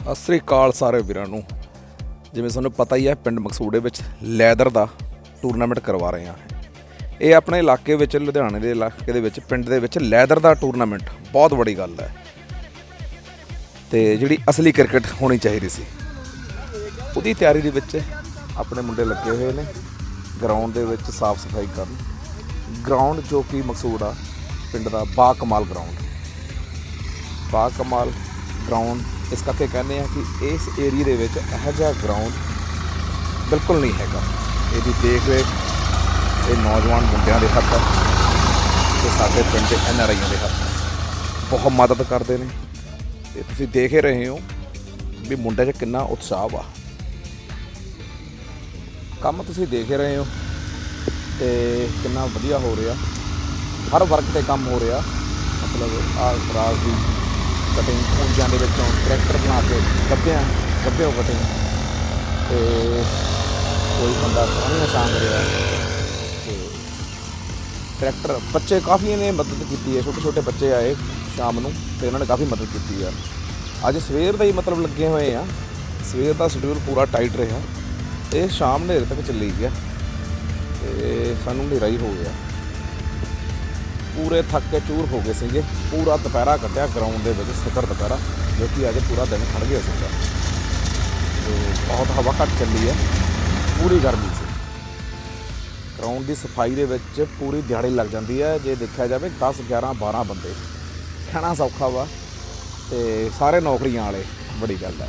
ਸਤਿ ਸ੍ਰੀ ਅਕਾਲ ਸਾਰੇ ਵੀਰਾਂ ਨੂੰ। ਜਿਵੇਂ ਤੁਹਾਨੂੰ ਪਤਾ ਹੀ ਹੈ, ਪਿੰਡ ਮਕਸੂੜੇ ਵਿੱਚ ਲੈਦਰ ਦਾ ਟੂਰਨਾਮੈਂਟ ਕਰਵਾ ਰਹੇ ਹਾਂ। ਇਹ ਆਪਣੇ ਇਲਾਕੇ ਵਿੱਚ, ਲੁਧਿਆਣੇ ਦੇ ਇਲਾਕੇ ਦੇ ਵਿੱਚ, ਪਿੰਡ ਦੇ ਵਿੱਚ ਲੈਦਰ ਦਾ ਟੂਰਨਾਮੈਂਟ ਬਹੁਤ ਵੱਡੀ ਗੱਲ ਹੈ। ਤੇ ਜਿਹੜੀ ਅਸਲੀ ਕ੍ਰਿਕਟ ਹੋਣੀ ਚਾਹੀਦੀ ਸੀ। ਉਹਦੀ ਤਿਆਰੀ ਦੇ ਵਿੱਚ ਆਪਣੇ ਮੁੰਡੇ ਲੱਗੇ ਹੋਏ ਨੇ। ਗਰਾਊਂਡ ਦੇ ਵਿੱਚ ਸਾਫ਼ ਸਫ਼ਾਈ ਕਰਨ। ਗਰਾਊਂਡ ਜੋ ਕਿ ਮਕਸੂੜਾ, ਪਿੰਡ ਦਾ ਬਾ ਕਮਾਲ ਗਰਾਊਂਡ ਬਾ ਕਮਾਲ ਗਰਾਊਂਡ ਇਸ ਕਰਕੇ ਕਹਿੰਦੇ ਆ ਕਿ ਇਸ ਏਰੀਆ ਦੇ ਵਿੱਚ ਇਹੋ ਜਿਹਾ ਗਰਾਊਂਡ ਬਿਲਕੁਲ ਨਹੀਂ ਹੈਗਾ। ਇਹਦੀ ਦੇਖ ਰੇਖ, ਇਹ ਨੌਜਵਾਨ ਮੁੰਡਿਆਂ ਦੇ ਹੱਥ ਹੈ ਤੇ ਸਾਡੇ ਪਿੰਡ ਦੇ ਐਨ ਆਰ ਆਈਆਂ ਦੇ ਹੱਥ ਬਹੁਤ ਮਦਦ ਕਰਦੇ ਨੇ। ਤੇ ਤੁਸੀਂ ਦੇਖ ਹੀ ਰਹੇ ਹੋ ਵੀ ਮੁੰਡਿਆਂ 'ਚ ਕਿੰਨਾ ਉਤਸ਼ਾਹ ਵਾ। ਕੰਮ ਤੁਸੀਂ ਦੇਖ ਰਹੇ ਹੋ ਤੇ ਕਿੰਨਾ ਵਧੀਆ ਹੋ ਰਿਹਾ। ਹਰ ਵਰਗ ਤੇ ਕੰਮ ਹੋ ਰਿਹਾ। ਮਤਲਬ ਆ ਰਾਜ ਦੀ ਕਟਿੰਗ ਪੂੰਜਾਂ ਦੇ ਵਿੱਚੋਂ ਟਰੈਕਟਰ ਬਣਾ ਕੇ ਗੱਬਿਆਂ ਗੱਬਿਓ ਕਟਿੰਗ ਤੇ ਕੋਈ ਬੰਦਾ ਪਾਣੀ ਸਾਂਗ ਰਿਹਾ ਤੇ ਟਰੈਕਟਰ ਬੱਚੇ ਕਾਫੀ ਨੇ ਮਦਦ ਕੀਤੀ ਹੈ ਛੋਟੇ ਛੋਟੇ ਬੱਚੇ ਆਏ ਸ਼ਾਮ ਨੂੰ ਤੇ ਇਹਨਾਂ ਨੇ ਕਾਫੀ ਮਦਦ ਕੀਤੀ ਆ। ਅੱਜ ਸਵੇਰ ਦਾ ਹੀ ਮਤਲਬ ਲੱਗੇ ਹੋਏ ਆ, ਸਵੇਰ ਦਾ ਸ਼ਡਿਊਲ ਪੂਰਾ ਟਾਈਟ ਰਿਹਾ। ਇਹ ਸ਼ਾਮ ਹਨੇਰੇ ਤੱਕ ਚੱਲੀ ਗਿਆ ਤੇ ਸਾਨੂੰ ਹਨੇਰਾ ਹੀ ਹੋ ਗਿਆ। ਪੂਰੇ ਥੱਕ ਕੇ ਚੂਰ ਹੋ ਗਏ ਸੀਗੇ। ਪੂਰਾ ਦੁਪਹਿਰਾ ਕੱਟਿਆ ਗਰਾਊਂਡ ਦੇ ਵਿੱਚ, ਸਿਖਰ ਦੁਪਹਿਰਾ, ਜੋ ਕਿ ਅੱਜ ਪੂਰਾ ਦਿਨ ਖੜ ਗਿਆ ਸੀਗਾ। ਤੇ ਬਹੁਤ ਹਵਾ ਘੱਟ ਚੱਲੀ ਹੈ। ਪੂਰੀ ਗਰਮੀ ਸੀ। ਗਰਾਊਂਡ ਦੀ ਸਫ਼ਾਈ ਦੇ ਵਿੱਚ ਪੂਰੀ ਦਿਹਾੜੀ ਲੱਗ ਜਾਂਦੀ ਹੈ। ਜੇ ਦੇਖਿਆ ਜਾਵੇ 10 11 12 ਬੰਦੇ। ਕਹਿਣਾ ਸੌਖਾ ਵਾ। ਤੇ ਸਾਰੇ ਨੌਕਰੀਆਂ ਵਾਲੇ, ਬੜੀ ਗੱਲ ਹੈ।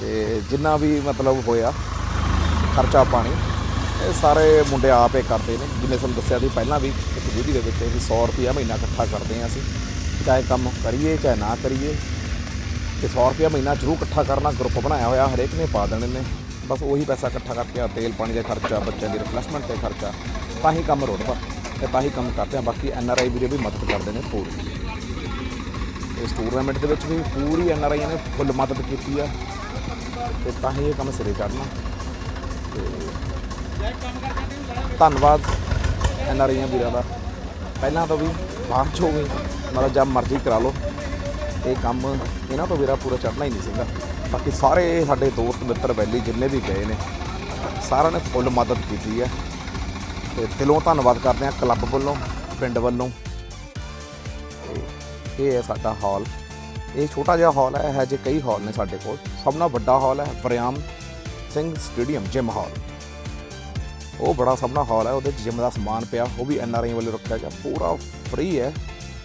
ਤੇ ਜਿੰਨਾ ਵੀ ਮਤਲਬ ਹੋਇਆ, ਖਰਚਾ ਪਾਣੀ ਇਹ ਸਾਰੇ ਮੁੰਡੇ ਆਪੇ ਕਰਦੇ ਨੇ ਜਿਵੇਂ ਤੁਹਾਨੂੰ ਦੱਸਿਆ ਸੀ ਪਹਿਲਾਂ ਵੀ ਇੱਕ ਵੀਡੀਓ ਦੇ ਵਿੱਚ ਵੀ 100 ਰੁਪਿਆ ਮਹੀਨਾ ਇਕੱਠਾ ਕਰਦੇ ਹਾਂ ਅਸੀਂ। ਚਾਹੇ ਕੰਮ ਕਰੀਏ, ਚਾਹੇ ਨਾ ਕਰੀਏ, ਤੇ 100 ਰੁਪਿਆ ਮਹੀਨਾ ਜ਼ਰੂਰ ਇਕੱਠਾ ਕਰਨਾ ਗਰੁੱਪ ਬਣਾਇਆ ਹੋਇਆ, ਹਰੇਕ ਨੇ ਪਾ ਦੇਣੇ ਨੇ। ਬਸ ਉਹੀ ਪੈਸਾ ਇਕੱਠਾ ਕਰਕੇ ਆ ਤੇਲ, ਪਾਣੀ ਦਾ ਖਰਚਾ, ਬੱਚਿਆਂ ਦੀ ਰਿਫਰੈਸ਼ਮੈਂਟ ਤੇ ਖਰਚਾ, ਤਾਂ ਹੀ ਕੰਮ ਰੋੜਦਾ ਤੇ ਤਾਂ ਹੀ ਕੰਮ ਕਰਦੇ ਆ ਬਾਕੀ ਐਨ ਆਰ ਆਈ ਵੀਰੇ ਵੀ ਮਦਦ ਕਰਦੇ ਨੇ ਪੂਰੀ। ਇਸ ਟੂਰਨਾਮੈਂਟ ਦੇ ਵਿੱਚ ਵੀ ਪੂਰੀ ਐਨ ਆਰ ਆਈਆਂ ਨੇ ਫੁੱਲ ਮਦਦ ਕੀਤੀ ਆ ਤੇ ਤਾਂ ਹੀ ਇਹ ਕੰਮ ਸਿਰੇ ਚੜਨਾ ਧੰਨਵਾਦ ਐਨ ਆਰ ਆਈਆਂ ਵੀਰਾਂ ਦਾ। ਪਹਿਲਾਂ ਤੋਂ ਵੀ ਬਾਅਦ ਚੋਂ ਵੀ ਮਤਲਬ ਜਦ ਮਰਜ਼ੀ ਕਰਾ ਲਓ। ਇਹ ਕੰਮ ਇਹਨਾਂ ਤੋਂ ਵੀਰਾ ਪੂਰਾ ਚੜਨਾ ਹੀ ਨਹੀਂ ਸੀਗਾ। ਬਾਕੀ ਸਾਰੇ ਸਾਡੇ ਦੋਸਤ, ਮਿੱਤਰ, ਵੈਲੀ ਜਿੰਨੇ ਵੀ ਗਏ ਨੇ, ਸਾਰਿਆਂ ਨੇ ਫੁੱਲ ਮਦਦ ਕੀਤੀ ਹੈ। ਤੇ ਦਿਲੋਂ ਧੰਨਵਾਦ ਕਰਦੇ ਹਾਂ ਕਲੱਬ ਵੱਲੋਂ, ਪਿੰਡ ਵੱਲੋਂ। ਇਹ ਹੈ ਸਾਡਾ ਹਾਲ। ਇਹ ਛੋਟਾ ਜਿਹਾ ਹਾਲ ਹੈ, ਇਹ ਜੇ ਕਈ ਹਾਲ ਨੇ ਸਾਡੇ ਕੋਲ। ਸਭ ਨਾਲ ਵੱਡਾ ਹਾਲ ਹੈ Priyam Singh stadium, gym hall. ਉਹ ਬੜਾ ਸਭ ਹਾਲ ਹੈ, ਉਹਦੇ ਜਿਮ ਦਾ ਸਮਾਨ ਪਿਆ, ਉਹ ਵੀ ਐਨ ਆਰ ਆਈ ਵੱਲੋਂ ਰੱਖਿਆ ਗਿਆ, ਪੂਰਾ ਫ੍ਰੀ ਹੈ,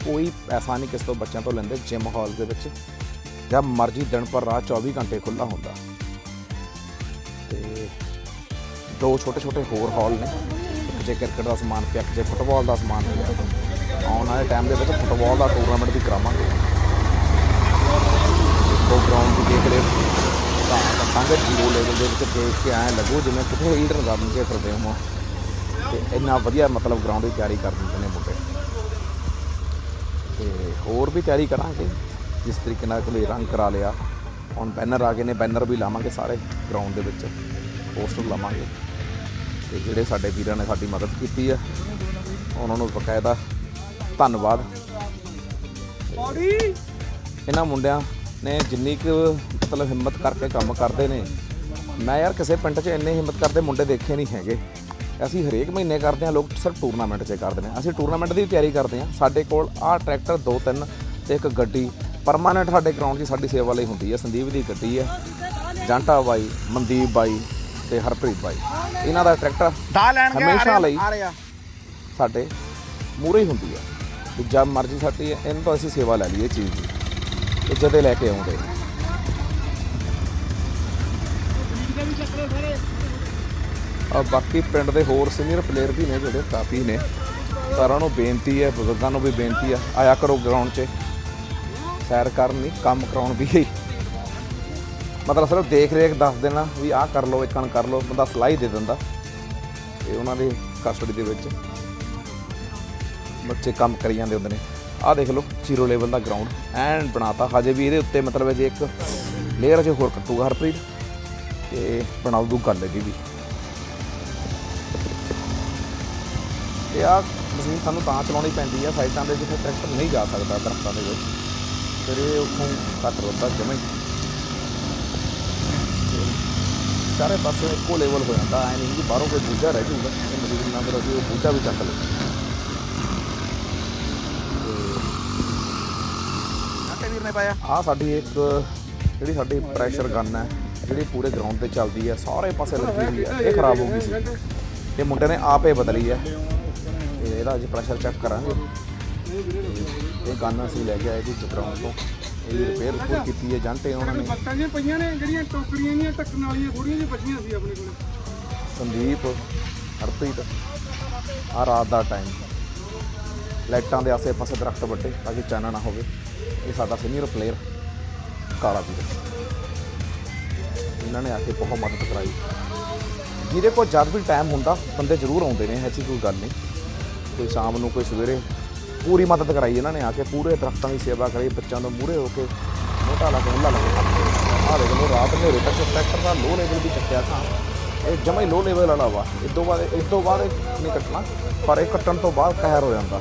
ਕੋਈ ਪੈਸਾ ਨਹੀਂ ਕਿਸੇ ਤੋਂ ਬੱਚਿਆਂ ਤੋਂ ਲੈਂਦੇ ਜਿਮ ਹਾਲ ਦੇ ਵਿੱਚ। ਜਦ ਮਰਜ਼ੀ ਦਿਨ ਪਰ ਰਾਤ 24 ਘੰਟੇ ਖੁੱਲਾ ਹੁੰਦਾ। ਤੇ ਦੋ ਛੋਟੇ ਛੋਟੇ ਹੋਰ ਹਾਲ ਨੇ। ਇੱਕ ਜੇ ਕ੍ਰਿਕਟ ਦਾ ਸਮਾਨ ਪਿਆ, ਇੱਕ ਜੇ ਫੁੱਟਬਾਲ ਦਾ ਸਮਾਨ ਪਿਆ। ਆਉਣ ਵਾਲੇ ਟਾਈਮ ਦੇ ਵਿੱਚ ਫੁੱਟਬਾਲ ਦਾ ਟੂਰਨਾਮੈਂਟ ਵੀ ਕਰਾਵਾਂਗੇ। ਉਹ ਗਰਾਊਂਡ ਦੀ ਦੇਖ ਰਹੇ ਤਾਂ ਕੱਟਾਂਗੇ ਜ਼ੀਰੋ ਲੈਵਲ ਦੇ ਵਿੱਚ ਦੇਖ ਕੇ ਐਂ ਲੱਗੂ ਜਿਵੇਂ ਕਿਤੇ ਹੀਟਰ ਕਰਨ ਕੇ ਫਿਰਦੇ ਹਾਂ ਤੇ ਇੰਨਾ ਵਧੀਆ ਮਤਲਬ ਗਰਾਊਂਡ ਦੀ ਤਿਆਰੀ ਕਰ ਦਿੰਦੇ ਨੇ ਮੁੰਡੇ। ਤੇ ਹੋਰ ਵੀ ਤਿਆਰੀ ਕਰਾਂਗੇ ਜਿਸ ਤਰੀਕੇ ਨਾਲ ਕੋਈ ਰੰਗ ਕਰਾ ਲਿਆ। ਹੁਣ ਬੈਨਰ ਆ ਗਏ ਨੇ ਬੈਨਰ ਵੀ ਲਾਵਾਂਗੇ ਸਾਰੇ ਗਰਾਊਂਡ ਦੇ ਵਿੱਚ। ਪੋਸਟਰ ਲਾਵਾਂਗੇ। ਤੇ ਜਿਹੜੇ ਸਾਡੇ ਵੀਰਾਂ ਨੇ ਸਾਡੀ ਮਦਦ ਕੀਤੀ ਆ ਉਹਨਾਂ ਨੂੰ ਬਕਾਇਦਾ ਧੰਨਵਾਦ। ਇਹਨਾਂ ਮੁੰਡਿਆਂ ਨੇ ਜਿੰਨੀ ਕੁ ਮਤਲਬ ਹਿੰਮਤ ਕਰਕੇ ਕੰਮ ਕਰਦੇ ਨੇ ਮੈਂ ਯਾਰ ਕਿਸੇ ਪਿੰਡ 'ਚ ਇੰਨੇ ਹਿੰਮਤ ਕਰਦੇ ਮੁੰਡੇ ਦੇਖੇ ਨਹੀਂ ਹੈਗੇ। ਅਸੀਂ ਹਰੇਕ ਮਹੀਨੇ ਕਰਦੇ ਹਾਂ ਲੋਕ ਸਿਰਫ ਟੂਰਨਾਮੈਂਟ 'ਚ ਕਰਦੇ ਨੇ। ਅਸੀਂ ਟੂਰਨਾਮੈਂਟ ਦੀ ਵੀ ਤਿਆਰੀ ਕਰਦੇ ਹਾਂ। ਸਾਡੇ ਕੋਲ ਆਹ ਟਰੈਕਟਰ ਦੋ ਤਿੰਨ ਤੇ ਇੱਕ ਗੱਡੀ। ਪਰਮਾਨੈਂਟ ਸਾਡੇ ਗਰਾਊਂਡ 'ਚ ਸਾਡੀ ਸੇਵਾ ਲਈ ਹੁੰਦੀ ਹੈ। ਸੰਦੀਪ ਦੀ ਗੱਡੀ ਹੈ ਜਾਂਟਾ ਬਾਈ ਮਨਦੀਪ ਬਾਈ ਤੇ ਹਰਪ੍ਰੀਤ ਬਾਈ। ਇਹਨਾਂ ਦਾ ਟਰੈਕਟਰ ਹਮੇਸ਼ਾ ਲਈ ਸਾਡੇ ਮੂਰੇ ਹੀ ਹੁੰਦੀ ਹੈ। ਜਦ ਮਰਜ਼ੀ ਸਾਡੀ ਇਹਨਾਂ ਤੋਂ ਅਸੀਂ ਸੇਵਾ ਲੈ ਲਈਏ ਚੀਜ਼ ਦੀ। ਤੇ ਲੈ ਕੇ ਆਉਂਦੇ। ਆ ਬਾਕੀ ਪਿੰਡ ਦੇ ਹੋਰ ਸੀਨੀਅਰ ਪਲੇਅਰ ਵੀ ਨੇ ਜਿਹੜੇ, ਕਾਫੀ ਨੇ। ਸਾਰਿਆਂ ਨੂੰ ਬੇਨਤੀ ਹੈ, ਬਜ਼ੁਰਗਾਂ ਨੂੰ ਵੀ ਬੇਨਤੀ ਹੈ, ਆਇਆ ਕਰੋ ਗਰਾਊਂਡ 'ਚ। ਸੈਰ ਕਰਨ ਨਹੀਂ, ਕੰਮ ਕਰਾਉਣ ਵੀ। ਮਤਲਬ ਸਿਰਫ ਦੇਖ ਰੇਖ ਦੱਸ ਦੇਣਾ ਵੀ ਆਹ ਕਰ ਲਓ ਇੱਕਣ ਕਰ ਲਓ, ਬੰਦਾ ਸਲਾਹ ਹੀ ਦੇ ਦਿੰਦਾ। ਤੇ ਉਹਨਾਂ ਦੇ ਕਸਟਡੀ ਦੇ ਵਿੱਚ। ਬੱਚੇ ਕੰਮ ਕਰੀ ਜਾਂਦੇ ਹੁੰਦੇ ਨੇ। ਆਹ ਦੇਖ ਲਓ ਜ਼ੀਰੋ ਲੈਵਲ ਦਾ ਗਰਾਊਂਡ ਐਨ ਬਣਾਤਾ। ਹਜੇ ਵੀ ਇਹਦੇ ਉੱਤੇ ਮਤਲਬ ਜੇ ਇੱਕ ਲੇਅਰ ਜੇ ਹੋਰ ਕੱਟੂਗਾ ਹਰਪ੍ਰੀਤ, ਤੇ ਬਣਾਉ ਦੂ ਗੱਲ ਇਹਦੀ ਵੀ। ਇਹ ਆ ਮਸ਼ੀਨ ਸਾਨੂੰ ਤਾਂ ਚਲਾਉਣੀ ਪੈਂਦੀ ਆ, ਸਾਈਡਾਂ ਦੇ ਜਿੱਥੇ ਟਰੈਕਟਰ ਨਹੀਂ ਜਾ ਸਕਦਾ ਦਰਖਤਾਂ ਦੇ ਵਿੱਚ। ਫਿਰ ਇਹ ਉੱਥੋਂ ਕੱਟ ਰੋਦਾ ਜਮੇ। ਚਾਰੇ ਪਾਸੇ ਇੱਕੋ ਲੈਵਲ ਹੋ ਜਾਂਦਾ, ਐ ਨਹੀਂ ਕਿ ਬਾਹਰੋਂ ਕੋਈ ਦੂਜਾ ਰਹਿ ਜਾਊਗਾ, ਇਹ ਮਸ਼ੀਨ ਨਾਲ ਫਿਰ ਅਸੀਂ ਉਹ ਬੂਝਾ ਵੀ ਚੱਕ ਲਈਏ ਵੀਰ ਨੇ ਪਾਇਆ? ਆ ਸਾਡੀ ਇੱਕ ਜਿਹੜੀ ਸਾਡੀ ਪ੍ਰੈਸ਼ਰ ਗਨ ਹੈ ਜਿਹੜੀ ਪੂਰੇ ਗਰਾਊਂਡ ਤੇ ਚੱਲਦੀ ਹੈ ਸਾਰੇ ਪਾਸੇ ਲੱਗੀ ਹੋਈ ਹੈ ਇਹ ਖਰਾਬ ਹੋ ਗਈ ਸੀ। ਇਹ ਮੁੰਡੇ ਨੇ ਆਪੇ ਬਦਲੀ ਹੈ। ਇਹਦਾ ਅੱਜ ਪ੍ਰੈਸ਼ਰ ਚੈੱਕ ਕਰਾਂਗੇ। ਇਹ ਗਨ ਅਸੀਂ ਲੈ ਕੇ ਆਏ ਸੀ ਗਰਾਊਂਡ ਤੋਂ। ਇਹਦੀ ਰਿਪੇਅਰ ਰਿਪੂਰ ਕੀਤੀ ਹੈ ਜਾਂਟੇ ਉਹਨਾਂ ਨੇ। ਬੱਤਾਂ ਜਿਹੀਆਂ ਪਈਆਂ ਨੇ ਜਿਹੜੀਆਂ ਟੋਕਰੀਆਂ ਜੀਆਂ ਢੱਕਣ ਵਾਲੀਆਂ ਥੋੜੀਆਂ ਜਿਹੀਆਂ ਬਚੀਆਂ ਸੀ ਆਪਣੇ ਕੋਲ। ਸੰਦੀਪ ਹਰਪ੍ਰੀਤ ਆ ਰਾਤ ਦਾ ਟਾਈਮ ਲਾਈਟਾਂ ਦੇ ਆਸੇ-ਪਾਸੇ ਦਰਖਤ ਵੱਡੇ ਤਾਂ ਕਿ ਚਾਨਣਾ ਨਾ ਹੋਵੇ। ਇਹ ਸਾਡਾ ਸੀਨੀਅਰ ਪਲੇਅਰ ਕਾਲਾ ਵੀਰ। ਇਹਨਾਂ ਨੇ ਆ ਕੇ ਬਹੁਤ ਮਦਦ ਕਰਾਈ। ਜਿਹਦੇ ਕੋਲ ਜਦ ਵੀ ਟਾਈਮ ਹੁੰਦਾ, ਬੰਦੇ ਜ਼ਰੂਰ ਆਉਂਦੇ ਨੇ, ਐਸੀ ਕੋਈ ਗੱਲ ਨਹੀਂ। ਕੋਈ ਸ਼ਾਮ ਨੂੰ, ਕੋਈ ਸਵੇਰੇ ਪੂਰੀ ਮਦਦ ਕਰਾਈ ਇਹਨਾਂ ਨੇ ਆ ਕੇ, ਪੂਰੇ ਦਰਖਤਾਂ ਦੀ ਸੇਵਾ ਕਰਾਈ ਬੱਚਿਆਂ ਤੋਂ ਮੂਹਰੇ ਹੋ ਕੇ ਮੋਟਾ ਲਾ ਕੇ ਹੁੱਲਾ ਲਾ ਕੇ। ਆ ਦੇਖ ਲਓ, ਰਾਤ ਹਨੇਰੇ ਤੱਕ ਟਰੈਕਟਰ ਦਾ ਲੋ ਲੈਵਲ ਵੀ ਚੱਕਿਆ ਥਾਂ ਇਹ ਜਮਾ ਹੀ ਲੋ ਲੈਵਲ ਵਾਲਾ ਵਾ। ਇਸ ਤੋਂ ਬਾਅਦ ਇਸ ਤੋਂ ਬਾਅਦ ਇਹ ਨਹੀਂ ਕੱਟਣਾ। ਪਰ ਇਹ ਕੱਟਣ ਤੋਂ ਬਾਅਦ ਕਹਿਰ ਹੋ ਜਾਂਦਾ।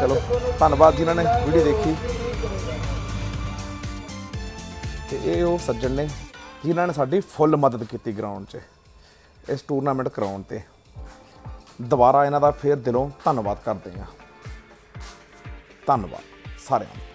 ਚਲੋ, ਧੰਨਵਾਦ ਜਿਨ੍ਹਾਂ ਨੇ ਵੀਡੀਓ ਦੇਖੀ। ਤੇ ਇਹ ਉਹ ਸੱਜਣ ਨੇ, ਜਿਨ੍ਹਾਂ ਨੇ ਸਾਡੀ ਫੁੱਲ ਮਦਦ ਕੀਤੀ ਗਰਾਊਂਡ 'ਚ। ਇਸ ਟੂਰਨਾਮੈਂਟ ਕਰਾਉਣ ਤੇ। ਦੁਬਾਰਾ ਇਹਨਾਂ ਦਾ ਫੇਰ ਦਿਲੋਂ ਧੰਨਵਾਦ ਕਰਦੇ ਹਾਂ। ਧੰਨਵਾਦ ਸਾਰਿਆਂ ਦਾ